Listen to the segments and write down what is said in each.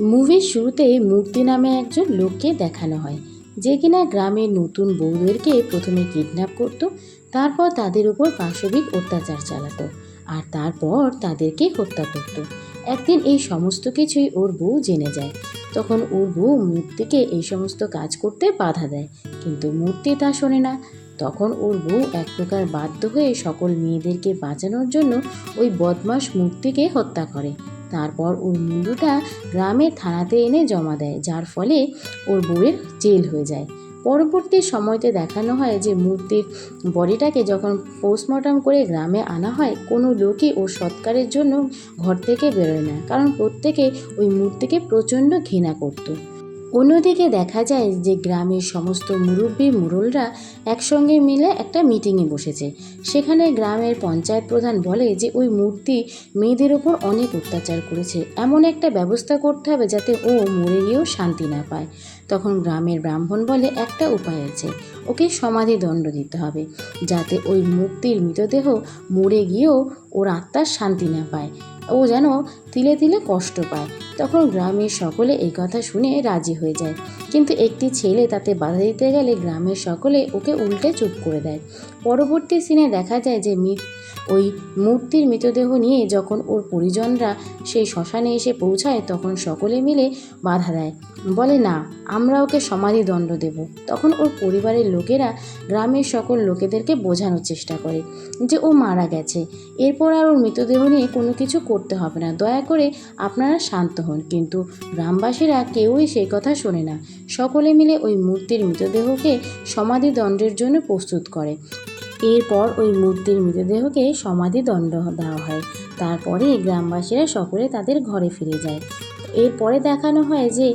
মুভির শুরুতে মূর্তি নামে একজন লোককে দেখানো হয়, যে কিনা গ্রামের নতুন বউদেরকে প্রথমে কিডন্যাপ করত, তারপর তাদের উপর পাশবিক অত্যাচার চালাতো, আর তারপর তাদেরকে হত্যা করত। একদিন এই সমস্ত কিছুই ওর বউ জেনে যায়। তখন ওর বউ মূর্তিকে এই সমস্ত কাজ করতে বাধা দেয়, কিন্তু মূর্তি তা শোনে না। তখন ওর বউ এক প্রকার বাধ্য হয়ে সকল মেয়েদেরকে বাঁচানোর জন্য ওই বদমাস মূর্তিকে হত্যা করে। তারপর ওর মুন্ডুটা গ্রামের থানাতে এনে জমা দেয়, যার ফলে ওর বউয়ের জেল হয়ে যায়। পরবর্তী সময়তে দেখানো হয় যে মূর্তির বডিটাকে যখন পোস্টমর্টম করে গ্রামে আনা হয়, কোনো লোকই ওর সৎকারের জন্য ঘর থেকে বেরোয় না, কারণ প্রত্যেকে ওই মূর্তিকে প্রচণ্ড ঘৃণা করতো। অন্যদিকে দেখা যায় যে গ্রামের সমস্ত মুরব্বী মুরলরা একসঙ্গে মিলে একটা মিটিংয়ে বসেছে। সেখানে গ্রামের পঞ্চায়েত প্রধান বলে যে ওই মূর্তি মেয়েদের ওপর অনেক অত্যাচার করেছে। এমন একটা ব্যবস্থা করতে হবে যাতে ও মরে গিয়েও শান্তি না পায়। তখন গ্রামের ব্রাহ্মণ বলে একটা উপায় আছে। ওকে সমাধি দণ্ড দিতে হবে যাতে ওই মূর্তির মৃতদেহ মরে গিয়েও ওর আত্মার শান্তি না পায়। ও যেন তিলে তিলে কষ্ট পায়। তখন গ্রামের সকলে এই কথা শুনে রাজি হয়ে যায়। কিন্তু একটি ছেলে তাতে বাধা দিতে গেলে গ্রামের সকলে ওকে উল্টে চুপ করে দেয়। পরবর্তী সিনে দেখা যায় যে ওই মূর্তির মৃতদেহ নিয়ে যখন ওর পরিজনরা সেই শ্মশানে এসে পৌঁছায়, তখন সকলে মিলে বাধা দেয়। বলে, না, আমরা ওকে সমাধি দণ্ড দেব। তখন ওর পরিবারের লোকেরা গ্রামের সকল লোকেদেরকে বোঝানোর চেষ্টা করে যে ও মারা গেছে। এরপর আর ওর মৃতদেহ নিয়ে কোনো কিছু করতে হবে না। দয়া করে আপনারা শান্ত হন। কিন্তু গ্রামবাসীরা কেউই সেই কথা শোনে না। সকলে মিলে ওই মূর্তির মৃতদেহকে সমাধি দণ্ডের জন্য প্রস্তুত করে। এরপর ওই মূর্তির মৃতদেহকে সমাধি দণ্ড দেওয়া হয়। তারপরে গ্রামবাসীরা সকলে তাদের ঘরে ফিরে যায়। এরপরে দেখানো হয় যে,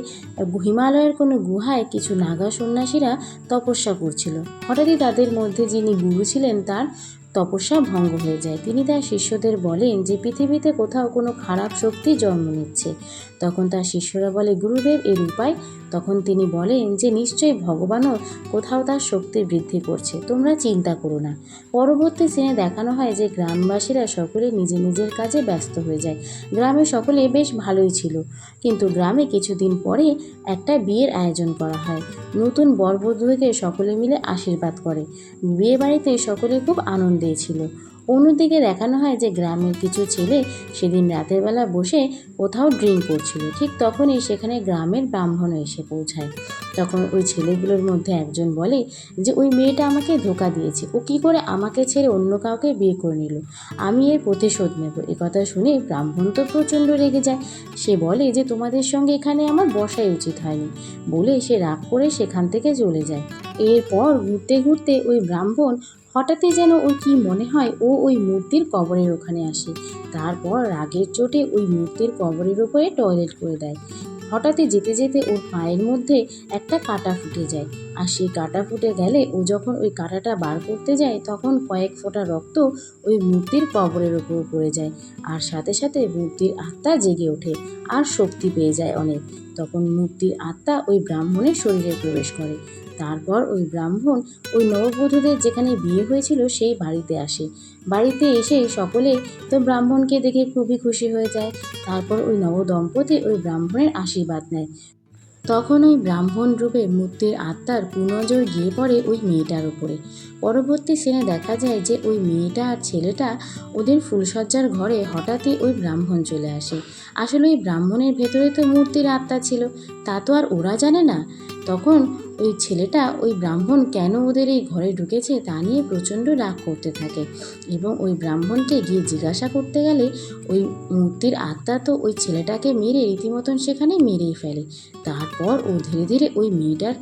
হিমালয়ের কোনো গুহায় কিছু নাগা সন্ন্যাসীরা তপস্যা করছিল। হঠাৎই তাদের মধ্যে যিনি গুরু ছিলেন তার তপস্যা ভঙ্গ হয়ে যায়। তিনি তার শিষ্যদের বলেন যে, পৃথিবীতে কোথাও কোনো খারাপ শক্তি জন্ম নিচ্ছে। তখন তার শিষ্যরা বলে, গুরুদেব এর উপায়? তখন তিনি বলেন যে, নিশ্চয়ই ভগবানও কোথাও তার শক্তি বৃদ্ধি করছে। তোমরা চিন্তা করো না। পরবর্তী সিনে দেখানো হয় যে, গ্রামবাসীরা সকলে নিজে নিজের কাজে ব্যস্ত হয়ে যায়। গ্রামে সকলে বেশ ভালোই ছিল। কিন্তু গ্রামে কিছুদিন পরে একটা বিয়ের আয়োজন করা হয়। নতুন বরবধূকে সকলে মিলে আশীর্বাদ করে। বিয়ে বাড়িতে সকলে খুব আনন্দে ছিল অন্যদিকে দেখানো হয় যে গ্রামের কিছু ছেলে সেদিন রাতের বেলা বসে কোথাও ড্রিঙ্ক করছিল। ঠিক তখনই সেখানে গ্রামের ব্রাহ্মণ এসে পৌঁছায়। তখন ওই ছেলেগুলোর মধ্যে একজন বলে যে, ওই মেয়েটা আমাকে ধোকা দিয়েছে। ও কি করে আমাকে ছেড়ে অন্য কাউকে বিয়ে করে নিল? আমি এর প্রতিশোধ নেব। কথা শুনে ব্রাহ্মণ তো প্রচণ্ড রেগে যায়। সে বলে যে, তোমাদের সঙ্গে এখানে আমার বসাই উচিত হয়নি। বলে সে রাগ করে সেখান থেকে চলে যায়। এরপর ঘুরতে ঘুরতে ওই ব্রাহ্মণ হঠাৎই যেন ওর কি মনে হয়, ও ওই মূর্তির কবরের ওখানে আসে। তারপর রাগের চোটে ওই মূর্তির কবরের ওপরে টয়লেট করে দেয়। হঠাৎই যেতে যেতে ওর পায়ের মধ্যে একটা কাঁটা ফুটে যায়। আর সেই কাঁটা ফুটে গেলে ও যখন ওই কাঁটাটা বার করতে যায়, তখন কয়েক ফোঁটা রক্ত ওই মূর্তির কবরের ওপর পড়ে যায়। আর সাথে সাথে মূর্তির আত্মা জেগে ওঠে আর শক্তি পেয়ে যায় অনেক। তখন মূর্তির আত্মা ওই ব্রাহ্মণের শরীরে প্রবেশ করে। তারপর ওই ব্রাহ্মণ ওই নববধূদের যেখানে বিয়ে হয়েছিল সেই বাড়িতে আসে। বাড়িতে এসে সকলে তো ব্রাহ্মণকে দেখে খুবই খুশি হয়ে যায়। তারপর ওই নবদম্পতি ওই ব্রাহ্মণের আশীর্বাদ নেয়। তখন ওই ব্রাহ্মণ রূপে মূর্তির আত্মার পুনজয় গিয়ে পড়ে ওই মেয়েটার উপরে। পরবর্তী সিনে দেখা যায় যে ওই মেয়েটা আর ছেলেটা ওদের ফুলসজ্জার ঘরে হঠাৎই ওই ব্রাহ্মণ চলে আসে। আসলে ওই ব্রাহ্মণের ভেতরে তো মূর্তির আত্মা ছিল, তা তো আর ওরা জানে না। তখন ওই ছেলেটা ওই ব্রাহ্মণ কেন ওদের এই ঘরে ঢুকেছে তা নিয়ে প্রচণ্ড রাগ করতে থাকে এবং ওই ব্রাহ্মণকে গিয়ে জিজ্ঞাসা করতে গেলে ওই মূর্তির আত্মা তো ওই ছেলেটাকে মেরে রীতিমতন সেখানে মেরেই ফেলে। তারপর ও ধীরে ধীরে ওই মেয়েটার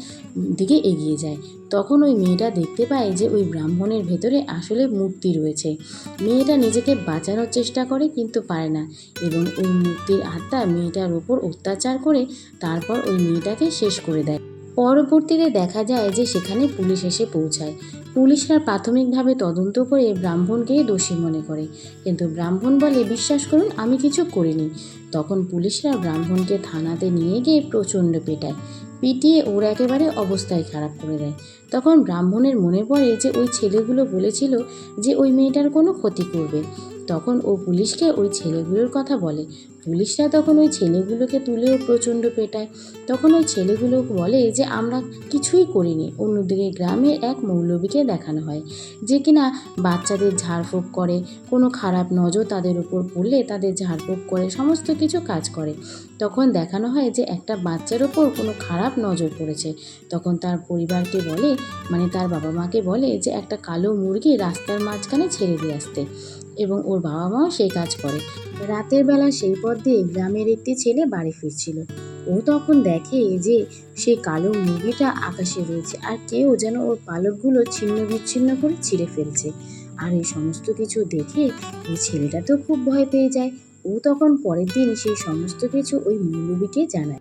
দিকে এগিয়ে যায়। তখন ওই মেয়েটা দেখতে পায় যে ওই ব্রাহ্মণের ভেতরে আসলে মূর্তি রয়েছে। মেয়েটা নিজেকে বাঁচানোর চেষ্টা করে কিন্তু পারে না এবং ওই মূর্তির আত্মা মেয়েটার ওপর অত্যাচার করে তারপর ওই মেয়েটাকে শেষ করে দেয়। পরবর্তীতে দেখা যায় যে সেখানে পুলিশ এসে পৌঁছায়। পুলিশরা প্রাথমিকভাবে তদন্ত করে ব্রাহ্মণকেই দোষী মনে করে। কিন্তু ব্রাহ্মণ বলে, বিশ্বাস করুন, আমি কিছু করিনি। তখন পুলিশরা ব্রাহ্মণকে থানাতে নিয়ে গিয়ে প্রচণ্ড পেটায়। পিটিয়ে ওর একেবারে অবস্থায় খারাপ করে দেয়। তখন ব্রাহ্মণের মনে পড়ে যে ওই ছেলেগুলো বলেছিল যে ওই মেয়েটার কোনো ক্ষতি করবে। তখন ও পুলিশকে ওই ছেলেগুলোর কথা বলে। পুলিশরা তখন ওই ছেলেগুলোকে তুলেও প্রচণ্ড পেটায়। তখন ওই ছেলেগুলো বলে যে, আমরা কিছুই করিনি। অন্যদিকে গ্রামের এক মৌলবীকে দেখানো হয়, যে কিনা বাচ্চাদের ঝাড়ফুঁক করে, কোনো খারাপ নজর তাদের উপর পড়লে তাদের ঝাড়ফুঁক করে, সমস্ত কিছু কাজ করে। তখন দেখানো হয় যে, একটা বাচ্চার ওপর কোনো খারাপ নজর পড়েছে। তখন তার পরিবারকে বলে মানে তার বাবা মাকে বলে যে, একটা কালো মুরগি রাস্তার মাঝখানে ছেড়ে দিয়ে আসতে। এবং ওর বাবা মাও সেই কাজ করে। রাতের বেলা সেই পথ দিয়ে গ্রামের একটি ছেলে বাড়ি ফিরছিল। ও তখন দেখে যে সেই কালো মুরগিটা আকাশে রয়েছে আর কেউ যেন ওর পালকগুলো ছিন্ন বিচ্ছিন্ন করে ছিঁড়ে ফেলছে। আর এই সমস্ত কিছু দেখে ওই ছেলেটা তো খুব ভয় পেয়ে যায়। ও তখন পরের দিন সেই সমস্ত কিছু ওই মৌলবীকে জানায়।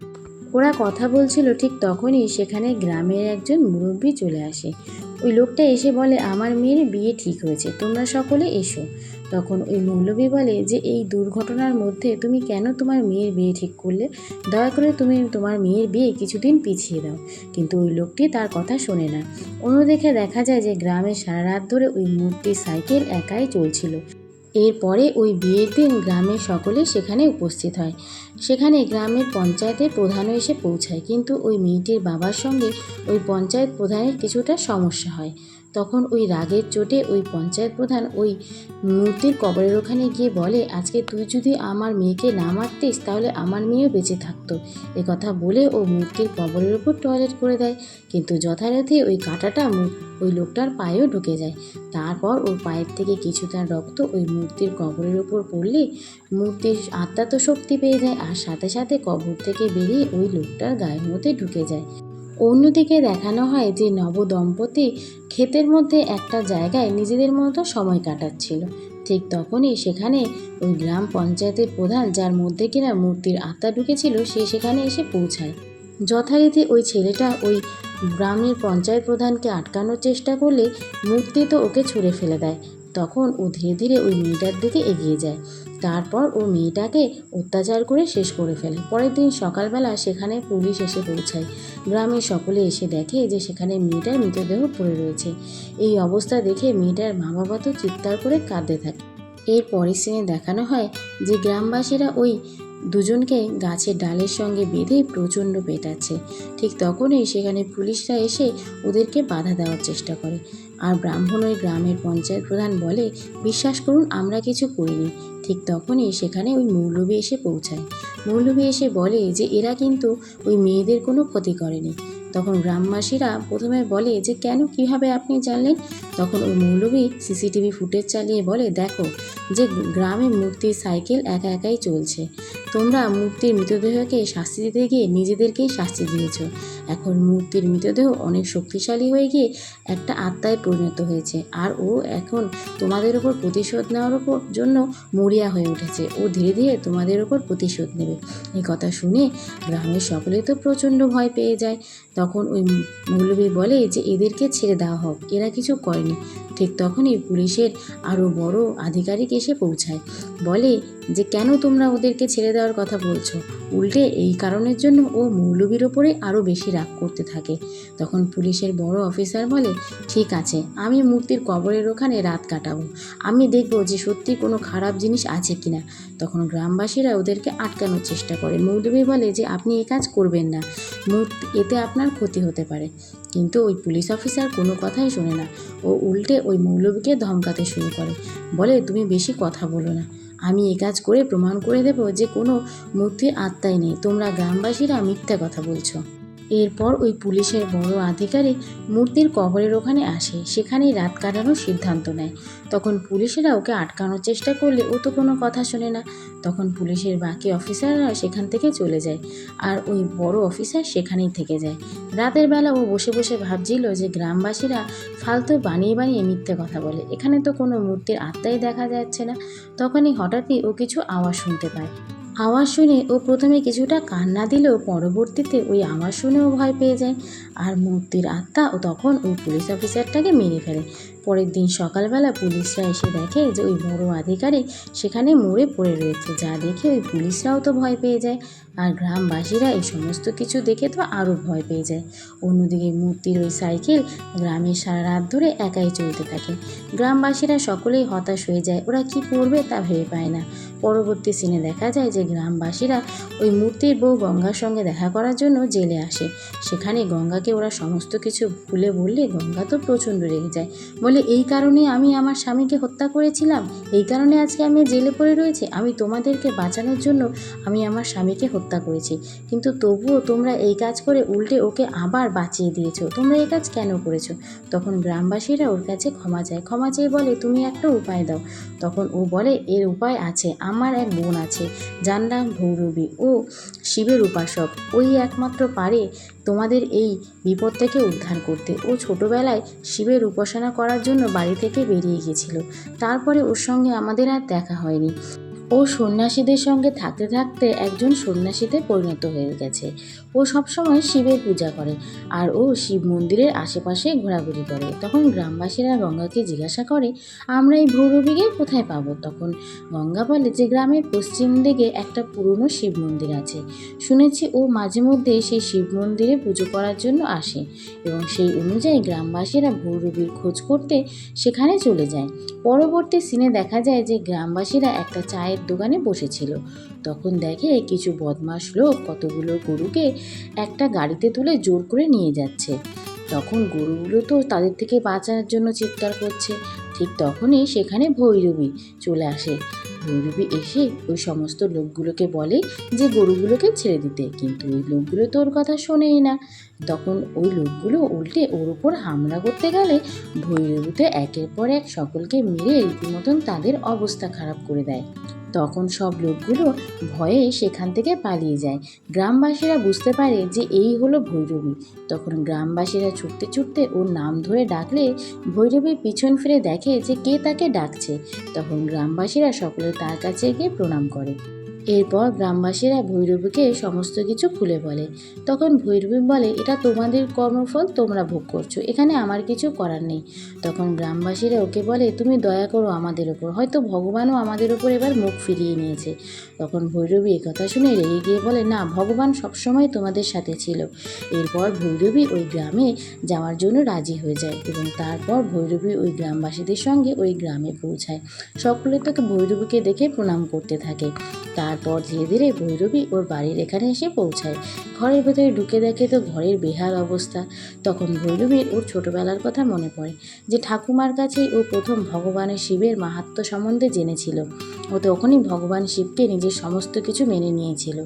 ওরা কথা বলছিল ঠিক তখনই সেখানে গ্রামের একজন মুরব্বী চলে আসে। ওই লোকটা এসে বলে, আমার মেয়ের বিয়ে ঠিক হয়েছে, তোমরা সকলে এসো। তখন ওই মৌলবী বলে যে, এই দুর্ঘটনার মধ্যে তুমি কেন তোমার মেয়ের বিয়ে ঠিক করলে? দয়া করে তুমি তোমার মেয়ের বিয়ে কিছুদিন পিছিয়ে দাও। কিন্তু ওই লোকটি তার কথা শোনে না। অন্যদিকে দেখা যায় যে, গ্রামে সারা রাত ধরে ওই মূর্তি সাইকেল একাই চলছিল। এরপরে ওই বিয়ের দিন গ্রামের সকলে সেখানে উপস্থিত হয়। সেখানে গ্রামের পঞ্চায়েতের প্রধানও এসে পৌঁছায়। কিন্তু ওই মেয়েটির বাবার সঙ্গে ওই পঞ্চায়েত প্রধানের কিছুটা সমস্যা হয়। তখন ওই রাগের চোটে ওই পঞ্চায়েত প্রধান ওই মূর্তির কবরের ওখানে গিয়ে বলে, আজকে তুই যদি আমার মেয়েকে না মারতিস, তাহলে আমার মেয়েও বেঁচে থাকতো। এ কথা বলে ও মূর্তির কবরের ওপর টয়লেট করে দেয়। কিন্তু যথারীতি ওই কাঁটাটা ওই লোকটার পায়েও ঢুকে যায়। তারপর ওর পায়ের থেকে কিছুটা রক্ত ওই মূর্তির কবরের ওপর পড়লে মূর্তির আত্মা তো শক্তি পেয়ে যায়। আর সাথে সাথে কবর থেকে বেরিয়ে ওই লোকটার গায়ের মধ্যে ঢুকে যায়। অন্যদিকে দেখানো হয় যে নবদম্পতি ক্ষেতের মধ্যে একটা জায়গায় নিজেদের মতো সময় কাটাচ্ছিল। ঠিক তখনই সেখানে ওই গ্রাম পঞ্চায়েতের প্রধান যার মধ্যে কিনা মূর্তির আত্মা ঢুকেছিল, সে সেখানে এসে পৌঁছায়। যথারীতি ওই ছেলেটা ওই গ্রামের পঞ্চায়েত প্রধানকে আটকানোর চেষ্টা করলে মূর্তি তো ওকে ছুঁড়ে ফেলে দেয়। তখন ও ধীরে ধীরে ওই মেয়েটার দিকে এগিয়ে যায়। তারপর ও মেয়েটাকে অত্যাচার করে শেষ করে ফেলে। পরের দিন সকালবেলা সেখানে পুলিশ এসে পৌঁছায়। গ্রামের সকলে এসে দেখে যে সেখানে মেয়েটার মৃতদেহ পড়ে রয়েছে। এই অবস্থা দেখে মেয়েটার মা বাবা তো চিৎকার করে কাঁদতে থাকে। এর পরের সিনে দেখানো হয় যে গ্রামবাসীরা ওই দুজনকে গাছের ডালের সঙ্গে বেঁধে প্রচণ্ড পেটাচ্ছে। ঠিক তখনই সেখানে পুলিশরা এসে ওদেরকে বাধা দেওয়ার চেষ্টা করে। আর ব্রাহ্মণ ওই গ্রামের পঞ্চায়েত প্রধান বলে, বিশ্বাস করুন, আমরা কিছু করিনি। ঠিক তখনই সেখানে ওই মৌলবী এসে পৌঁছায়। মৌলবী এসে বলে যে, এরা কিন্তু ওই মেয়েদের কোনো ক্ষতি করেনি। তখন গ্রামবাসীরা প্রথমে বলে যে, কেন? কীভাবে আপনি জানলেন? তখন ওই মৌলবী সিসিটিভি ফুটেজ চালিয়ে বলে, দেখো, যে গ্রামে মূর্তির সাইকেল একা একাই চলছে। তোমরা মূর্তির মৃতদেহকে শাস্তি দিতে গিয়ে নিজেদেরকেই শাস্তি দিয়েছ। এখন মূর্তির মৃতদেহ অনেক শক্তিশালী হয়ে গিয়ে একটা আত্মায় পরিণত হয়েছে। আর ও এখন তোমাদের ওপর প্রতিশোধ নেওয়ার ওপর জন্য মরিয়া হয়ে উঠেছে। ও ধীরে ধীরে তোমাদের ওপর প্রতিশোধ নেবে। এই কথা শুনে গ্রামের সকলে তো প্রচণ্ড ভয় পেয়ে যায়। তখন ওই মৌলবী বলে যে এদেরকে ছেড়ে দেওয়া হোক, এরা কিছু করেনি। ঠিক তখনই পুলিশের আরও বড় আধিকারিক এসে পৌঁছায়। বলে যে কেন তোমরা ওদেরকে ছেড়ে দেওয়ার কথা বলছো? উল্টে এই কারণের জন্য ও মৌলবীর ওপরে আরও বেশি রাগ করতে থাকে। তখন পুলিশের বড় অফিসার বলে, ঠিক আছে, আমি মূর্তির কবরের ওখানে রাত কাটাবো। আমি দেখব যে সত্যি কোনো খারাপ জিনিস আছে কিনা। তখন গ্রামবাসীরা ওদেরকে আটকানোর চেষ্টা করে। মৌলবী বলে যে, আপনি এ কাজ করবেন না। মূর্তি, এতে আপনার ক্ষতি হতে পারে। কিন্তু ওই পুলিশ অফিসার কোনো কথাই শোনে না। ও উল্টে ওই মৌলবীকে ধমকাতে শুরু করে। বলে, তুমি বেশি কথা বলো না। আমি এ কাজ করে প্রমাণ করে দেব যে কোনো মূর্তির আত্মাই নেই। তোমরা গ্রামবাসীরা মিথ্যা কথা বলছো। এরপর ওই পুলিশের বড় আধিকারিক মূর্তির কবরের ওখানে আসে। সেখানেই রাত কাটানোর সিদ্ধান্ত নেয়। তখন পুলিশেরা ওকে আটকানোর চেষ্টা করলে ও তো কোনো কথা শোনে না। তখন পুলিশের বাকি অফিসাররা সেখান থেকে চলে যায়। আর ওই বড় অফিসার সেখানেই থেকে যায়। রাতের বেলা ও বসে বসে ভাবছিল যে গ্রামবাসীরা ফালতু বানিয়ে বানিয়ে মিথ্যে কথা বলে। এখানে তো কোনো মূর্তির আত্মাই দেখা যাচ্ছে না। তখনই হঠাৎই ও কিছু আওয়াজ শুনতে পায়। আওয়াজ শুনে ও প্রথমে কিছুটা কান্না দিলেও পরবর্তীতে ওই আওয়াজ শুনেও ভয় পেয়ে যায়। আর মূর্তির আত্মা ও তখন ওই পুলিশ অফিসারটাকে মেরে ফেলে। পরের দিন সকালবেলা পুলিশরা এসে দেখে যে ওই বড় আধিকারিক সেখানে মরে পড়ে রয়েছে। যা দেখে ওই পুলিশরাও তো ভয় পেয়ে যায়। আর গ্রামবাসীরা এই সমস্ত কিছু দেখে তো আরও ভয় পেয়ে যায়। অন্যদিকে মূর্তির ওই সাইকেল গ্রামের সারা রাত ধরে একাই চলতে থাকে। গ্রামবাসীরা সকলেই হতাশ হয়ে যায়, ওরা কি করবে তা ভেবে পায় না। পরবর্তী সিনে দেখা যায় যে গ্রামবাসীরা ওই মূর্তির বউ গঙ্গার সঙ্গে দেখা করার জন্য জেলে আসে। সেখানে গঙ্গাকে ওরা সমস্ত কিছু ভুলে বললে গঙ্গা তো প্রচণ্ড রেগে যায়। বলে, এই কারণে আমি আমার স্বামীকে হত্যা করেছিলাম? এই কারণে আজকে আমি জেলে পড়ে রয়েছি? আমি তোমাদেরকে বাঁচানোর জন্য আমি আমার স্বামীকে হত্যা করেছি। কিন্তু তবুও তোমরা এই কাজ করে উল্টে ওকে আবার বাঁচিয়ে দিয়েছ। তোমরা এই কাজ কেন করেছ? তখন গ্রামবাসীরা ওর কাছে ক্ষমা চায়। ক্ষমা চেয়ে বলে, তুমি একটা উপায় দাও। তখন ও বলে, এর উপায় আছে। আমার এক বোন আছে। যার নাম ভৈরবী। ও শিবের উপাসক। ওই একমাত্র পারে তোমাদের এই বিপদ থেকে উদ্ধার করতে। ও ছোটবেলায় শিবের উপাসনা করার জন্য বাড়ি থেকে বেরিয়ে গেছিল তারপরে ওর সঙ্গে আমাদের আর দেখা হয়নি। ও সন্ন্যাসীদের সঙ্গে থাকতে থাকতে একজন সন্ন্যাসীতে পরিণত হয়ে গেছে। ও সবসময় শিবের পূজা করে আর ও শিব মন্দিরের আশেপাশে ঘোরাঘুরি করে। তখন গ্রামবাসীরা গঙ্গাকে জিজ্ঞাসা করে, আমরা এই ভৈরবীকে কোথায় পাবো? তখন গঙ্গা বলে, যে গ্রামের পশ্চিম দিকে একটা পুরনো শিব মন্দির আছে। শুনেছি ও মাঝে মধ্যে সেই শিব মন্দিরে পুজো করার জন্য আসে এবং সেই অনুযায়ী গ্রামবাসীরা ভৈরবীর খোঁজ করতে সেখানে চলে যায়। পরবর্তী সিনে দেখা যায় যে গ্রামবাসীরা একটা চায়ের দোকানে বসেছিল। তখন দেখে কিছু বদমাস লোক কতগুলো গরুকে একটা গাড়িতে তুলে জোর করে নিয়ে যাচ্ছে। তখন গরুগুলো তো তাদের থেকে বাঁচার জন্য চিৎকার করছে। ঠিক তখনই সেখানে ভৈরবী চলে আসে। ভৈরবী এসে ওই সমস্ত লোকগুলোকে বলে যে গরুগুলোকে ছেড়ে দিতে, কিন্তু ওই লোকগুলো তো ওর কথা শোনেই না। তখন ওই লোকগুলো উল্টে ওর উপর হামলা করতে গেলে ভৈরবীতে একের পর এক সকলকে মেরে রীতিমতন তাদের অবস্থা খারাপ করে দেয়। তখন সব লোকগুলো ভয়ে সেখান থেকে পালিয়ে যায়। গ্রামবাসীরা বুঝতে পারে যে এই হলো ভৈরবী। তখন গ্রামবাসীরা ছুটতে ছুটতে ওর নাম ধরে ডাকলে ভৈরবী পিছন ফিরে দেখে যে কে তাকে ডাকছে। তখন গ্রামবাসীরা সকলে তার কাছে গিয়ে প্রণাম করে। এরপর গ্রামবাসীরা ভৈরবীকে সমস্ত কিছু খুলে বলে। তখন ভৈরবী বলে, এটা তোমাদের কর্মফল, তোমরা ভোগ করছ, এখানে আমার কিছু করার নেই। তখন গ্রামবাসীরা ওকে বলে, তুমি দয়া করো আমাদের ওপর হয়তো ভগবানও আমাদের ওপর এবার মুখ ফিরিয়ে নিয়েছে। তখন ভৈরবী কথা শুনে রেগে গিয়ে বলে, না, ভগবান সবসময় তোমাদের সাথে ছিল। এরপর ভৈরবী ওই গ্রামে যাওয়ার জন্য রাজি হয়ে যায় এবং তারপর ভৈরবী ওই গ্রামবাসীদের সঙ্গে ওই গ্রামে পৌঁছায়। সকলে তাকে ভৈরবীকে দেখে প্রণাম করতে থাকে। তারপর ধীরে ধীরে ভৈরবী ওর বাড়ির এখানে এসে পৌঁছায়। ঘরের ভেতরে ঢুকে দেখে তো ঘরের বেহাল অবস্থা। তখন ভৈরবীর ওর ছোটবেলার কথা মনে পড়ে যে ঠাকুমার কাছেই ও প্রথম ভগবানের শিবের মাহাত্ম সম্বন্ধে জেনেছিল। ও তখনই ভগবান শিবকে নিজের সমস্ত কিছু মেনে নিয়েছিল।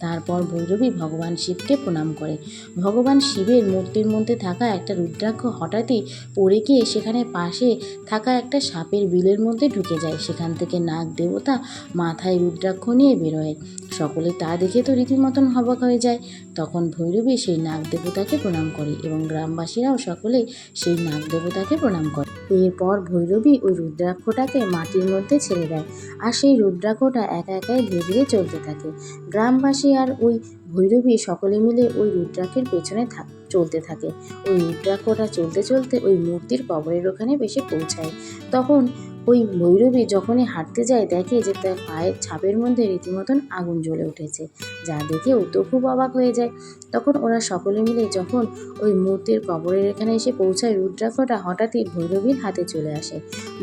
তারপর ভৈরবী ভগবান শিবকে প্রণাম করে। ভগবান শিবের মূর্তির মধ্যে থাকা একটা রুদ্রাক্ষ হঠাৎই পড়ে গিয়ে সেখানে পাশে থাকা একটা সাপের বিলের মধ্যে ঢুকে যায়। সেখান থেকে নাগ দেবতা মাথায় রুদ্রাক্ষ নিয়ে বেরোয়। সকলে তা দেখে তো রীতিমতন হবক হয়ে যায়। তখন ভৈরবী সেই নাগ দেবতাকে প্রণাম করে এবং গ্রামবাসীরাও সকলে সেই নাগ দেবতাকে প্রণাম করে। এরপর ভৈরবী ওই রুদ্রাক্ষটাকে মাটির মধ্যে ছেড়ে দেয় আর সেই রুদ্রাক্ষটা একা একাই ধীরে ধীরে চলতে থাকে। গ্রামবাসী আর ওই ভৈরবী সকলে মিলে ওই রুদ্রাক্ষের পেছনে থাক চলতে থাকে। ওই রুদ্রাক্ষটা চলতে চলতে ওই মূর্তির কবরের ওখানে বেশি পৌঁছায়। তখন ওই ভৈরবী যখনই হাঁটতে যায় দেখে যে তার পায়ের ছাপের মধ্যে রীতিমতন আগুন জ্বলে উঠেছে। যা দেখে ও তো খুব অবাক হয়ে যায়। তখন ওরা সকলে মিলে যখন ওই মূর্তির কবরের এখানে এসে পৌঁছায়, রুদ্রাক্ষটা হঠাৎই ভৈরবীর হাতে চলে আসে।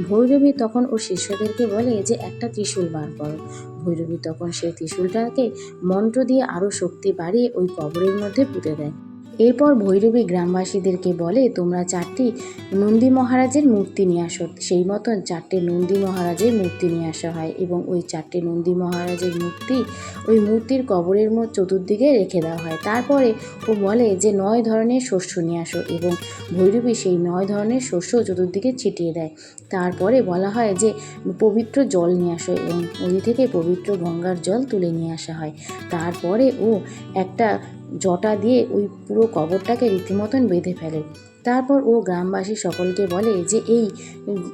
ভৈরবী তখন ওর শিষ্যদেরকে বলে যে, একটা ত্রিশূল বার করো। ভৈরবী তখন সেই ত্রিশূলটাকে মন্ত্র দিয়ে আরও শক্তি বাড়িয়ে ওই কবরের মধ্যে পুঁতে দেয়। এরপর ভৈরবী গ্রামবাসীদেরকে বলে, তোমরা চারটি নন্দী মহারাজের মূর্তি নিয়ে আসো। সেই মতন চারটে নন্দী মহারাজের মূর্তি নিয়ে আসা হয় এবং ওই চারটে নন্দী মহারাজের মূর্তি ওই মূর্তির কবরের মধ্যে চতুর্দিকে রেখে দেওয়া হয়। তারপরে ও বলে যে, নয় ধরনের শস্য নিয়ে আসো। এবং ভৈরবী সেই নয় ধরনের শস্য চতুর্দিকে ছিটিয়ে দেয়। তারপরে বলা হয় যে, পবিত্র জল নিয়ে আসো। এবং নদী থেকে পবিত্র গঙ্গার জল তুলে নিয়ে আসা হয়। তারপরে ও একটা জটা দিয়ে ওই পুরো কবরটাকে রীতিমতন বেঁধে ফেলে। তারপর ও গ্রামবাসী সকলকে বলে যে এই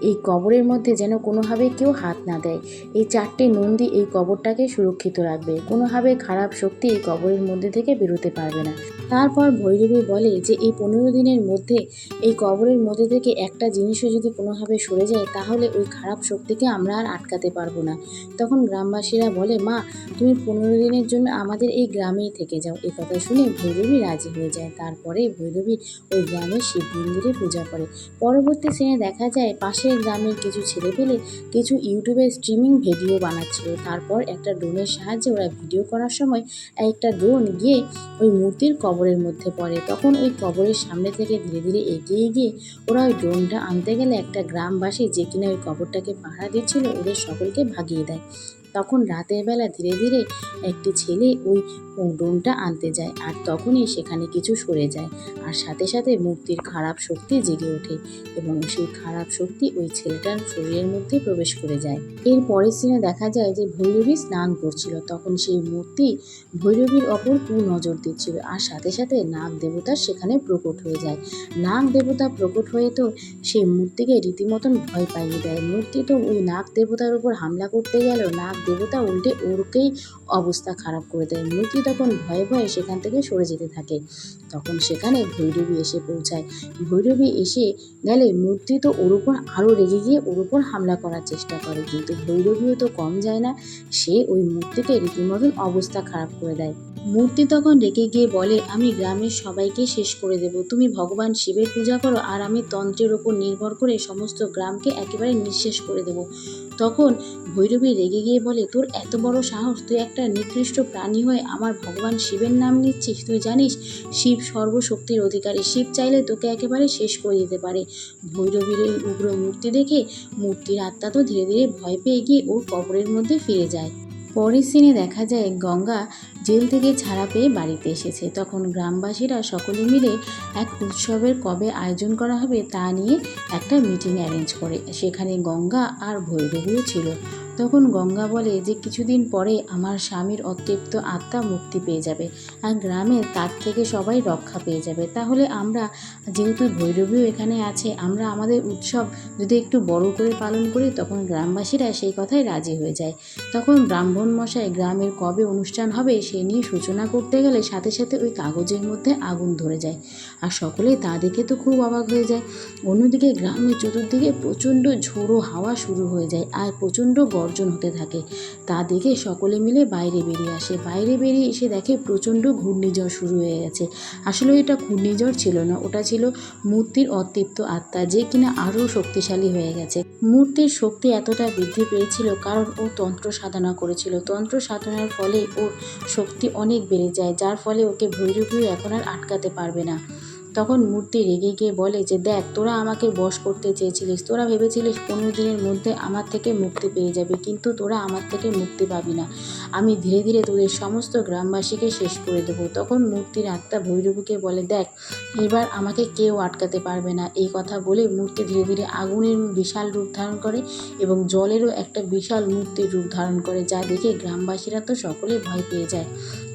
এই কবরের মধ্যে যেন কোনোভাবে কেউ হাত না দেয়। এই চারটে নন্দী এই কবরটাকে সুরক্ষিত রাখবে। কোনোভাবে খারাপ শক্তি এই কবরের মধ্যে থেকে বেরোতে পারবে না। তারপর ভৈরবী বলে যে এই পনেরো দিনের মধ্যে, এই কবরের মধ্যে থেকে একটা জিনিসও যদি কোনোভাবে সরে যায়, তাহলে ওই খারাপ শক্তিকে আমরা আর আটকাতে পারব না। তখন গ্রামবাসীরা বলে, মা, তুমি পনেরো দিনের জন্য আমাদের এই গ্রামেই থেকে যাও। এই কথা শুনে ভৈরবী রাজি হয়ে যায়। তারপরে ভৈরবী ওই গ্রামের শিব মন্দিরে পূজা করে। পরবর্তী সিনে দেখা যায় পাশের গ্রামের কিছু ছেলে পেলে কিছু ইউটিউবে স্ট্রিমিং ভিডিও বানাচ্ছিল। তারপর একটা ড্রোনের সাহায্যে ওরা ভিডিও করার সময় একটা ড্রোন গিয়ে ওই মূর্তির কবরের মধ্যে পড়ে। তখন ওই কবরের সামনে থেকে ধীরে ধীরে এগিয়ে গিয়ে ওরা ওই ড্রোনটা আনতে গেলে একটা গ্রামবাসী যে কিনা ওই কবরটাকে পাহারা দিচ্ছিল, ওদের সকলকে ভাগিয়ে দেয়। তখন রাতের বেলা ধীরে ধীরে একটি ছেলে ওই ডোমটা আনতে যায় আর তখনই সেখানে কিছু সরে যায় আর সাথে সাথে মূর্তির খারাপ শক্তি জেগে ওঠে এবং সেই খারাপ শক্তি ওই ছেলেটার শরীরের মধ্যে প্রবেশ করে যায়। এর পরের সিনে দেখা যায় যে ভৈরবী স্নান করছিল। তখন সেই মূর্তি ভৈরবীর অপর কু নজর দিচ্ছিল আর সাথে সাথে নাগ দেবতা সেখানে প্রকট হয়ে যায়। নাগ দেবতা প্রকট হয়ে তো সেই মূর্তিকে রীতিমতন ভয় পাইয়ে দেয়। মূর্তি তো ওই নাগ দেবতার উপর হামলা করতে গেল। নাগ দেবতা উল্টে ওরকেই অবস্থা খারাপ করে দেয়। মূর্তি তখন ভয়ে ভয়ে সেখান থেকে সরে যেতে থাকে। তখন সেখানে ভৈরবী এসে পৌঁছায়। ভৈরবী এসে গেলে মূর্তি তো ওর উপর আরও রেগে গিয়ে ওর উপর হামলা করার চেষ্টা করে। কিন্তু ভৈরবীও তো কম যায় না, সে ওই মূর্তিকে রীতিমতন অবস্থা খারাপ করে দেয়। মূর্তি তখন রেগে গিয়ে বলে, আমি গ্রামের সবাইকে শেষ করে দেব। তুমি ভগবান শিবের পূজা করো আর আমি তন্ত্রের ওপর নির্ভর করে সমস্ত গ্রামকে একেবারে নিঃশেষ করে দেব। তখন ভৈরবী রেগে গিয়ে বলে, তোর এত বড় সাহস, তুই একটা নিকৃষ্ট প্রাণী হয়ে আমার ভগবান শিবের নাম নিচ্ছিস? তুই জানিস, শিব সর্বশক্তির অধিকারী। শিব চাইলে তোকে একেবারে শেষ করে দিতে পারে। ভৈরবীর এই উগ্র মূর্তি দেখে মূর্তির আত্মা তো ধীরে ধীরে ভয় পেয়ে গিয়ে ওর কবরের মধ্যে ফিরে যায়। পরের সিনে দেখা যায় গঙ্গা জেল থেকে ছাড়া পেয়ে বাড়িতে এসেছে। তখন গ্রামবাসীরা সকলে মিলে এক উৎসবের কবে আয়োজন করা হবে তা নিয়ে একটা মিটিং অ্যারেঞ্জ করে। সেখানে গঙ্গা আর ভৈরবীও ছিল। তখন গঙ্গা বলে যে, কিছুদিন পরে আমার স্বামীর অতৃপ্ত আত্মা মুক্তি পেয়ে যাবে আর গ্রামের তার থেকে সবাই রক্ষা পেয়ে যাবে। তাহলে আমরা যেহেতু ভৈরবীও এখানে আছে, আমরা আমাদের উৎসব যদি একটু বড় করে পালন করি, তখন গ্রামবাসীরা সেই কথায় রাজি হয়ে যায়। তখন ব্রাহ্মণ মশাই গ্রামের কবে অনুষ্ঠান হবে সে নিয়ে সূচনা করতে গেলে সাথে সাথে ওই কাগজের মধ্যে আগুন ধরে যায়। আর সকলে তা দেখে তো খুব অবাক হয়ে যায়। অন্যদিকে গ্রামের চতুর্দিকে প্রচণ্ড ঝোড়ো হাওয়া শুরু হয়ে যায় আর প্রচণ্ড গর্জন হতে থাকে। তা দেখে সকলে মিলে বাইরে বেরিয়ে আসে। বাইরে বেরিয়ে এসে দেখে প্রচণ্ড ঘূর্ণিঝড় শুরু হয়ে গেছে। আসলে এটা ঘূর্ণিঝড় ছিল না, ওটা ছিল মূর্তির অতৃপ্ত আত্মা যে কিনা আরও শক্তিশালী হয়ে গেছে। মূর্তির শক্তি এতটা বৃদ্ধি পেয়েছিল কারণ ও তন্ত্র সাধনা করেছিল। তন্ত্র সাধনার ফলে ওর শক্তি অনেক বেড়ে যায় যার ফলে ওকে ভৈরবীও এখন আর আটকাতে পারবে না। তখন মূর্তি রেগে গিয়ে বলে যে, দেখ, তোরা আমাকে বশ করতে চেয়েছিলিস। তোরা ভেবেছিলিস পনেরো দিনের মধ্যে আমার থেকে মুক্তি পেয়ে যাবে, কিন্তু তোরা আমার থেকে মুক্তি পাবি না। আমি ধীরে ধীরে তোদের সমস্ত গ্রামবাসীকে শেষ করে দেবো। তখন মূর্তির আত্মা ভৈরবীকে বলে, দেখ, এবার আমাকে কেউ আটকাতে পারবে না। এই কথা বলে মূর্তি ধীরে ধীরে আগুনের বিশাল রূপ ধারণ করে এবং জলেরও একটা বিশাল মূর্তির রূপ ধারণ করে, যা দেখে গ্রামবাসীরা তো সকলে ভয় পেয়ে যায়।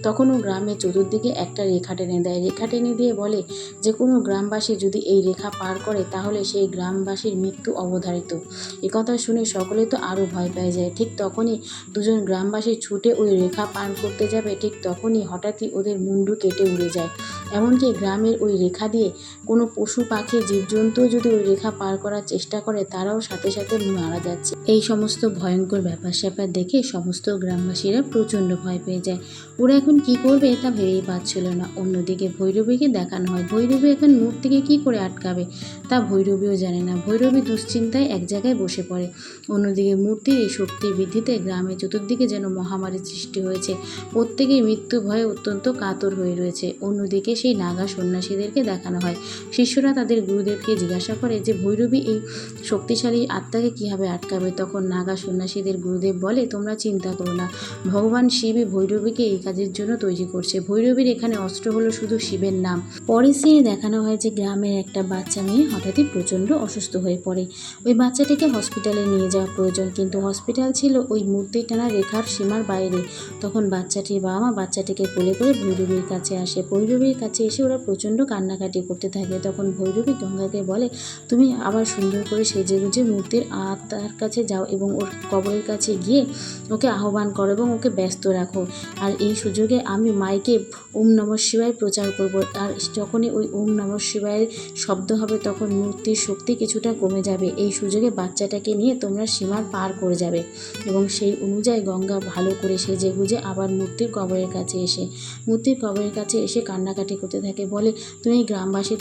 তখনও গ্রামের চতুর্দিকে একটা রেখা টেনে দেয়। রেখা টেনে দিয়ে বলে যে কোনো গ্রামবাসী যদি এই রেখা পার করে, তাহলে সেই গ্রামবাসীর মৃত্যু অবধারিত। একথা শুনে সকলে তো আরও ভয় পেয়ে যায়। ঠিক তখনই দুজন গ্রামবাসী ছুটে ওই রেখা পার করতে যাবে। ঠিক তখনই হঠাৎই ওদের মুন্ডু কেটে উড়ে যায়। এমনকি গ্রামের ওই রেখা দিয়ে কোনো পশু, পাখি জীবজন্তুও যদি ওই রেখা পার করার চেষ্টা করে, তারাও সাথে সাথে মারা যাচ্ছে। এই সমস্ত ভয়ঙ্কর ব্যাপার স্যাপার দেখে সমস্ত গ্রামবাসীরা প্রচণ্ড ভয় পেয়ে যায়। ওরা এখন কি করবে তা ভেবেই পাচ্ছিল না। অন্যদিকে ভৈরবীকে দেখানো হয়। ভৈরবী এখন মূর্তিকে কি করে আটকাবে তা ভৈরবীও জানে না। ভৈরবী দুশ্চিন্তায় এক জায়গায় বসে পড়ে। অন্যদিকে মূর্তির এই শক্তির বৃদ্ধিতে গ্রামে চতুর্দিকে যেন মহামারীর সৃষ্টি হয়েছে। প্রত্যেকেই মৃত্যু ভয়ে অত্যন্ত কাতর হয়ে রয়েছে। অন্যদিকে সেই নাগা সন্ন্যাসীদেরকে দেখানো হয়। শিষ্যরা তাদের গুরুদেবকে জিজ্ঞাসা করে যে, ভৈরবী, এই শক্তিশালী আত্মাকে কীভাবে আটকাবে? তখন নাগা সন্ন্যাসীদের গুরুদেব বলে, তোমরা চিন্তা করো না। ভগবান শিবই ভৈরবীকে এই কাজের জন্য তৈরি করছে। ভৈরবীর এখানে অস্ত্র হলো শুধু শিবের নাম। পরে সিনে দেখানো হয় যে, গ্রামের একটা বাচ্চা মেয়ে হঠাৎই প্রচণ্ড অসুস্থ হয়ে পড়ে। ওই বাচ্চাটিকে হসপিটালে নিয়ে যাওয়া প্রয়োজন, কিন্তু হসপিটাল ছিল ওই মূর্তি টানা রেখার সীমার বাইরে। তখন বাচ্চাটির বাবা মা বাচ্চাটিকে কোলে করে ভৈরবীর কাছে আসে। ভৈরবীর কাছে এসে ওরা প্রচণ্ড কান্নাকাটি করতে থাকে। তখন ভৈরবী গঙ্গাকে বলে, তুমি আবার সুন্দর করে সেজে গুজে মূর্তির আত্মার কাছে যাও এবং ওর কবরের কাছে গিয়ে ওকে আহ্বান করো এবং ওকে ব্যস্ত রাখো। আর এই সুযোগে আমি মাইকে ওম নম শিবায় প্রচার করব। আর যখনই ওই ওম নম শিবায়ের শব্দ হবে, তখন মূর্তির শক্তি কিছুটা কমে যাবে। এই সুযোগে বাচ্চাটাকে নিয়ে তোমরা সীমার পার করে যাবে এবং সেই অনুযায়ী গঙ্গা ভালো করে সেজে গুজে আবার মূর্তির কবরের কাছে এসে, মূর্তির কবরের কাছে এসে কান্নাকাটি করতে থাকে। বলে, তুমি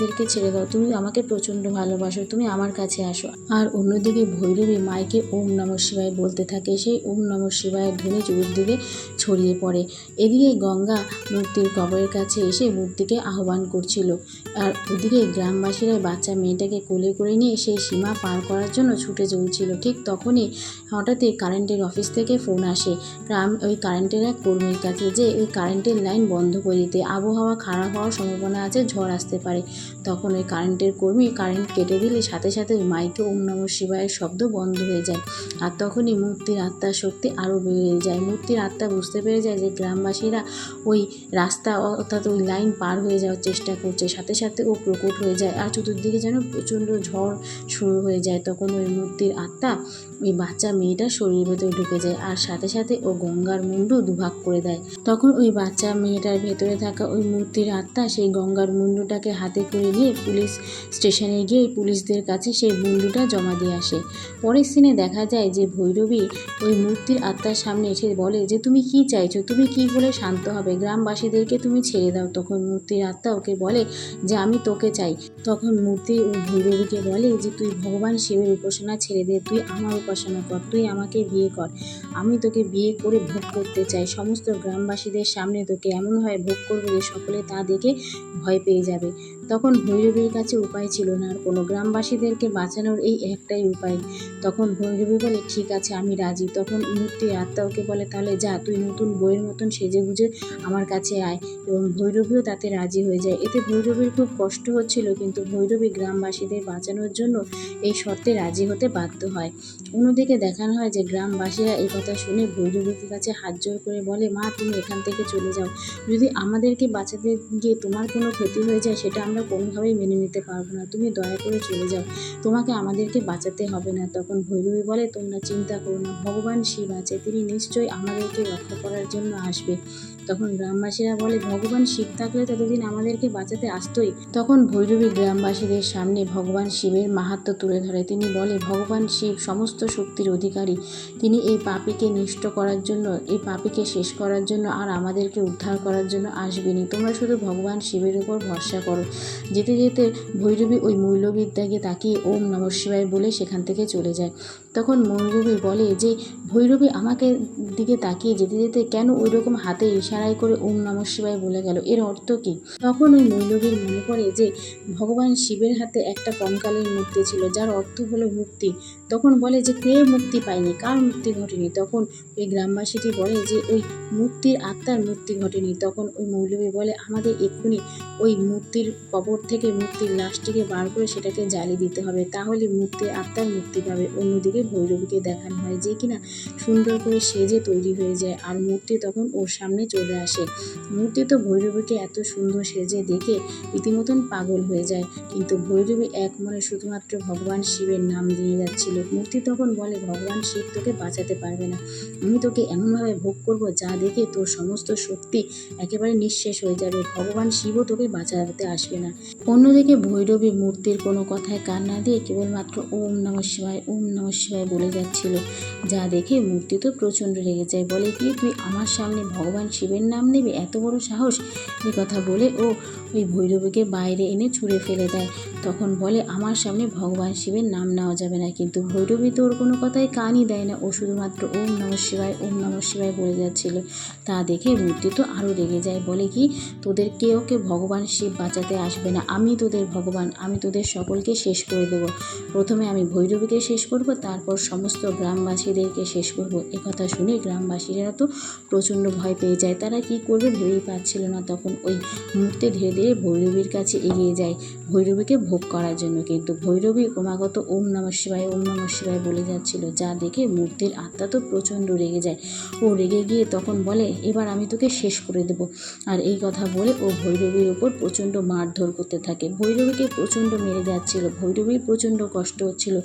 গ্রামবাসীদেরকে ছেড়ে দাও। তুমি আমাকে প্রচণ্ড ভালোবাসো, তুমি আমার কাছে আসো। আর অন্যদিকে ভৈরবী মাইকে ওম নম শিবায় বলতে থাকে, সেই ওম নম শিবায়ের ধ্বনি চতুর্দিকে ছড়িয়ে পড়ে। এদিকে গঙ্গা মূর্তির কবরের কাছে এসে মূর্তিকে আহ্বান করছিল। আর ওদিকে গ্রামবাসীরা বাচ্চা মেয়েটাকে কোলে করে নিয়ে সেই সীমা পার করার জন্য ছুটে চলছিল। ঠিক তখনই হঠাৎই কারেন্টের অফিস থেকে ফোন আসে। গ্রাম ওই কারেন্টের এক কর্মীর কাছে যে ওই কারেন্টের লাইন বন্ধ করে দিতে আবহাওয়া খারাপ হওয়ার সম্ভাবনা আছে, ঝড় আসতে পারে। তখন ওই কারেন্টের কর্মী কারেন্ট কেটে দিলে সাথে সাথে ওই মাইকে ওম নম শিবায়ের শব্দ বন্ধ হয়ে যায়। আর তখনই মূর্তির আত্মার শক্তি আরও বেড়ে যায়। মূর্তির আত্মা বুঝতে পেরে যায় যে গ্রামবাসীরা ওই রাস্তা অর্থাৎ ওই লাইন পার হয়ে যাওয়ার চেষ্টা করছে। সাথে সাথে ও প্রকট হয়ে যায়। আর চতুর্দিকে যেন প্রচণ্ড ঝড় শুরু হয়ে যায়। তখন ওই মূর্তির আত্মা ওই বাচ্চা মেয়েটার শরীরের ভেতরে ঢুকে যায় আর সাথে সাথে ও গঙ্গার মুন্ডু দুভাগ করে দেয়। তখন ওই বাচ্চা মেয়েটার ভেতরে থাকা ওই মূর্তির আত্মা সেই গঙ্গার মুন্ডুটাকে হাতে করে নিয়ে পুলিশ স্টেশনে গিয়ে পুলিশদের কাছে সেই মুন্ডুটা জমা দিয়ে আসে। পরের সিনে দেখা যায় যে ভৈরবী ওই মূর্তির আত্মার সামনে এসে বলে যে, তুমি কি চাইছো? তুমি কি বলে শান্ত হবে? গ্রামবাসীদেরকে তুমি ছেড়ে দাও। তখন মূর্তির আত্মা ওকে বলে যে, আমি তোকে চাই। তখন মূর্তি ওই ভৈরবীকে বলে যে, তুই ভগবান শিবের উপাসনা ছেড়ে দে। তুই আমার উপাসনা কর, তুই আমাকে বিয়ে কর। আমি তোকে বিয়ে করে ভোগ করতে চাই। সমস্ত গ্রামবাসীদের সামনে তোকে এমনভাবে ভোগ করব যে সকলে তা দেখে ভয় পেয়ে যাবে। তখন ভৈরবীর কাছে উপায় ছিল না আর কোনো গ্রামবাসীদেরকে বাঁচানোর এই একটাই উপায়। তখন ভৈরবী বলে, ঠিক আছে, আমি রাজি। তখন মূর্তির আত্মা ওকে বলে, তাহলে যা, তুই নতুন বইয়ের মতন সেজে গুজে আমার কাছে আয়। এবং ভৈরবীও তাতে রাজি হয়ে যায়। এতে ভৈরবীর খুব কষ্ট হচ্ছিল, কিন্তু ভৈরবী গ্রামবাসীদের বাঁচানোর জন্য এই শর্তে রাজি হতে বাধ্য হয়। অন্যদিকে দেখানো হয় যে, গ্রামবাসীরা এই কথা শুনে ভৈরবীর কাছে হাত জোর করে বলে, মা, তুমি এখান থেকে চলে যাও। যদি আমাদেরকে বাঁচাতে গিয়ে তোমার কোনো ক্ষতি হয়ে যায়, সেটা আমরা কোনোভাবেই মেনে নিতে পারব না। তুমি দয়া করে চলে যাও। তোমাকে আমাদেরকে বাঁচাতে হবে না। তখন ভৈরবী বলে, তোমরা চিন্তা করো না। ভগবান শিব আছে তিনি নিশ্চয়ই আমাদেরকে রক্ষা করার জন্য আসবে। তখন গ্রামবাসীরা বলে, ভগবান শিব থাকলে ততদিন আমাদেরকে বাঁচাতে আসতোই। তখন ভৈরবী গ্রামবাসীদের সামনে ভগবান শিবের মাহাত্ম তুলে ধরে। তিনি বলে, ভগবান শিব সমস্ত শক্তির অধিকারী। তিনি এই পাপিকে নিষ্ট করার জন্য, এই পাপিকে শেষ করার জন্য আর আমাদেরকে উদ্ধার করার জন্য আসবেনি তোমরা শুধু ভগবান শিবের উপর ভরসা করো। যেতে যেতে ভৈরবী ওই মূল্যবিদ্যাকে তাকিয়ে ওম নম শিবায় বলে সেখান থেকে চলে যায়। তখন মৈরবী বলে যে, ভৈরবী আমাকে দিকে তাকিয়ে যেতে যেতে কেন ওই রকম হাতে ইশারায় করে ওম নম শিবায় বলে গেল? এর অর্থ কী? তখন ওই মৈলবীর মনে পড়ে যে, ভগবান শিবের হাতে একটা কঙ্কালের মূর্তি ছিল, যার অর্থ হলো মুক্তি। তখন বলে যে, কে মুক্তি পায়নি? কার মুক্তি ঘটেনি? তখন ওই গ্রামবাসীটি বলে যে, ওই মূর্তির আত্মার মুক্তি ঘটেনি। তখন ওই মৌলবী বলে, আমাদের এক্ষুনি ওই মূর্তির কবর থেকে মুক্তির লাশটিকে বার করে সেটাকে জ্বালিয়ে দিতে হবে। তাহলে মূর্তির আত্মার মুক্তি পাবে। অন্যদিকে ভৈরবীকে দেখানো হয় যে কিনা সুন্দর করে সেজে তৈরি হয়ে যায় আর মূর্তি তখন ওর সামনে চলে আসে। মূর্তি তো ভৈরবীকে এত সুন্দর সেজে দেখে রীতিমতন পাগল হয়ে যায়। কিন্তু ভৈরবী এক মনে শুধুমাত্র ভগবান শিবের নাম দিয়ে যাচ্ছিল। মূর্তি তখন বলে, ভগবান শিব তোকে বাঁচাতে পারবে না। আমি তোকে এমনভাবে ভোগ করব যা দেখে তোর সমস্ত শক্তি একেবারে নিঃশেষ হয়ে যাবে। ভগবান শিবও তোকে বাঁচাতে আসবে না। অন্যদিকে ভৈরবী মূর্তির কোনো কথায় কান না দিয়ে কেবলমাত্র ওম নম শিবায়, ওম নম শিবায় বলে যাচ্ছিল, যা দেখে মূর্তি তো প্রচণ্ড রেগে যায়। বলে, কি, তুই আমার সামনে ভগবান শিবের নাম নেবে? এত বড় সাহস? এ কথা বলে ও ওই ভৈরবীকে বাইরে এনে ছুঁড়ে ফেলে দেয়। তখন বলে, আমার সামনে ভগবান শিবের নাম নেওয়া যাবে না। কিন্তু ভৈরবী তো ওর কোনো কথাই কানই দেয় না। ও শুধুমাত্র ওম নম শিবায়, ওম নম শিবায় বলে যাচ্ছিল। তা দেখে মূর্তি তো আরও রেগে যায়। বলে কি, তোদের কেউকে ভগবান শিব বাঁচাতে আসবে না। আমি তোদের ভগবান। আমি তোদের সকলকে শেষ করে দেবো। প্রথমে আমি ভৈরবীকে শেষ করব, তারপর সমস্ত গ্রামবাসীদেরকে শেষ করব। একথা শুনে গ্রামবাসীরা তো প্রচণ্ড ভয় পেয়ে যায়। তারা কি করবে ভেবেই পাচ্ছিল না। তখন ওই মূর্তি ধীরে ধীরে ভৈরবীর কাছে এগিয়ে যায়। ভৈরবীকে ভোগ করার জন্য কিন্তু ভৈরবী ক্রমাগত ওম নম শিবায়, ওম নম শিবায় বলে যাচ্ছিল, যা দেখে মূর্তির আত্মা তো প্রচণ্ড রেগে যায়। ও রেগে গিয়ে তখন বলে, এবার আমি তোকে শেষ করে দেব। আর এই কথা বলে ও ভৈরবীর উপর প্রচণ্ড মারধর করতে থাকে। ভৈরবীকে প্রচণ্ড মেরে যাচ্ছিল, ভৈরবীর প্রচণ্ড কষ্ট হচ্ছিল।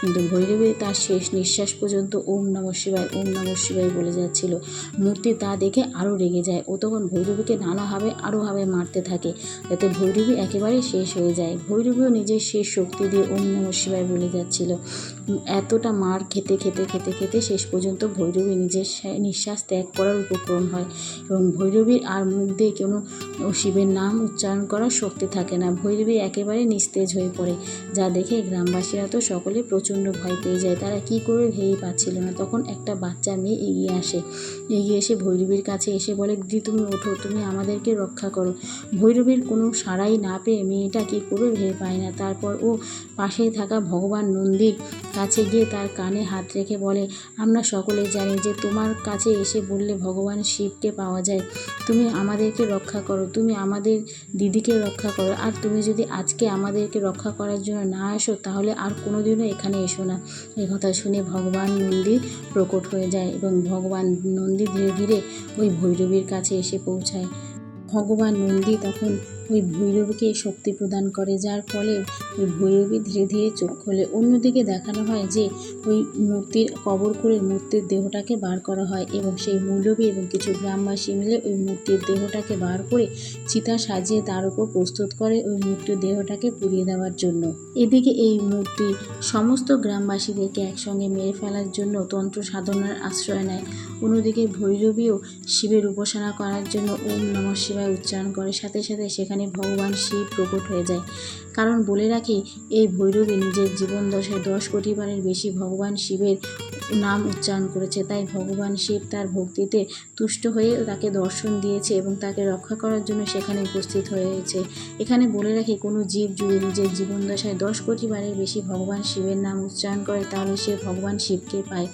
কিন্তু ভৈরবী তার শেষ নিঃশ্বাস পর্যন্ত ওম নম শিবায়, ওম নম শিবায় বলে যাচ্ছিল। মূর্তি তা দেখে আরও রেগে যায়। ও তখন ভৈরবীকে নানাভাবে, আরোভাবে মারতে থাকে। যাতে ভৈরবী একেবারে শেষ হয়ে যায়। ভৈরবীও নিজের শেষ শক্তি দিয়ে অন্য নম শিবায় বলে যাচ্ছিল। এতটা মার খেতে খেতে খেতে খেতে শেষ পর্যন্ত ভৈরবী নিজের নিঃশ্বাস ত্যাগ করার উপক্রম হয় এবং ভৈরবীর আর মুখ দিয়ে কোনো শিবের নাম উচ্চারণ করার শক্তি থাকে না। ভৈরবী একেবারে নিস্তেজ হয়ে পড়ে। যা দেখে গ্রামবাসীরা তো সকলে প্রচণ্ড ভয় পেয়ে যায়। তারা কি করে ভেবেই পাচ্ছিল না। তখন একটা বাচ্চা মেয়ে এগিয়ে আসে। এগিয়ে এসে ভৈরবীর কাছে এসে বলে, দিদি, তুমি ওঠো, তুমি আমাদেরকে রক্ষা করো। ভৈরবীর কোনো সাড়াই না পেয়ে মেয়েটা কী করে ভেবে পায় না। তারপর ও পাশেই থাকা ভগবান নন্দীর কাছে গিয়ে তার কানে হাত রেখে বলে, আমরা সকলে জানি যে তোমার কাছে এসে বললে ভগবান শিবকে পাওয়া যায়। তুমি আমাদেরকে রক্ষা করো, তুমি আমাদের দিদিকে রক্ষা করো। আর তুমি যদি আজকে আমাদেরকে রক্ষা করার জন্য না আসো তাহলে আর কোনোদিনও এখানে এসো না। এই কথা শুনে ভগবান নন্দী প্রকট হয়ে যায় এবং ভগবান নন্দী ধীরে ধীরে ওই ভৈরবীর কাছে এসে পৌঁছায়। ভগবান নন্দী তখন ওই ভৈরবীকে শক্তি প্রদান করে, যার ফলে ওই ভৈরবী ধীরে ধীরে চোখ খোলে। অন্যদিকে দেখানো হয় যে ওই মূর্তির কবর করে মূর্তির দেহটাকে বার করা হয় এবং সেই মৌলবী এবং কিছু গ্রামবাসী মিলে ওই মূর্তির দেহটাকে বার করে চিতা সাজিয়ে তার উপর প্রস্তুত করে ওই মূর্তির দেহটাকে পুড়িয়ে দেওয়ার জন্য। এদিকে এই মূর্তি সমস্ত গ্রামবাসীদেরকে একসঙ্গে মেরে ফেলার জন্য তন্ত্র সাধনার আশ্রয় নেয়। অন্যদিকে ভৈরবীও শিবের উপাসনা করার জন্য ওম নম শিবায় উচ্চারণ করে। সাথে সাথে সেখানে ভগবান শিব প্রকট হয়ে যায়। কারণ বলে রাখি, এই ভৈরবী নিজের জীবন দশায় দশ কোটিবারের বেশি ভগবান শিবের নাম উচ্চারণ করেছে। তাই ভগবান শিব তার ভক্তিতে তুষ্ট হয়ে তাকে দর্শন দিয়েছে এবং তাকে রক্ষা করার জন্য সেখানে উপস্থিত হয়েছে। এখানে বলে রাখি, কোনো জীব যদি নিজের জীবন দশায় দশ কোটি বারের বেশি ভগবান শিবের নাম উচ্চারণ করে, তাহলে সে ভগবান শিবকে পায়।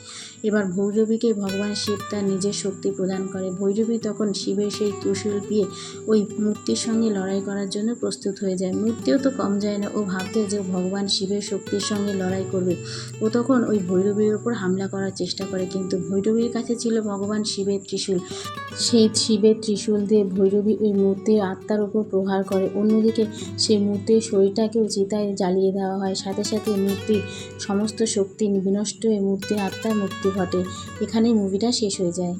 এবার ভৈরবীকে ভগবান শিব তার নিজের শক্তি প্রদান করে। ভৈরবী তখন শিবের সেই ত্রিশূল দিয়ে ওই মূর্তির সঙ্গে লড়াই করার জন্য প্রস্তুত হয়ে যায়। মূর্তিও তো কম যায় না ও ভাবতে যে ভগবান শিবের শক্তির সঙ্গে লড়াই করবে। ও তখন ওই ভৈরবীর ওপর হামলা করার চেষ্টা করে, কিন্তু ভৈরবীর কাছে ছিল ভগবান শিবের ত্রিশূল। সেই শিবের ত্রিশূল দিয়ে ভৈরবী ওই মূর্তির আত্মার উপর প্রহার করে। অন্যদিকে সেই মূর্তির শরীরটাকেও চিতায় জ্বালিয়ে দেওয়া হয়। সাথে সাথে মূর্তির সমস্ত শক্তি বিনষ্ট হয়ে মূর্তির আত্মার মুক্তি ঘটে। এখানেই মুভিটা শেষ হয়ে যায়।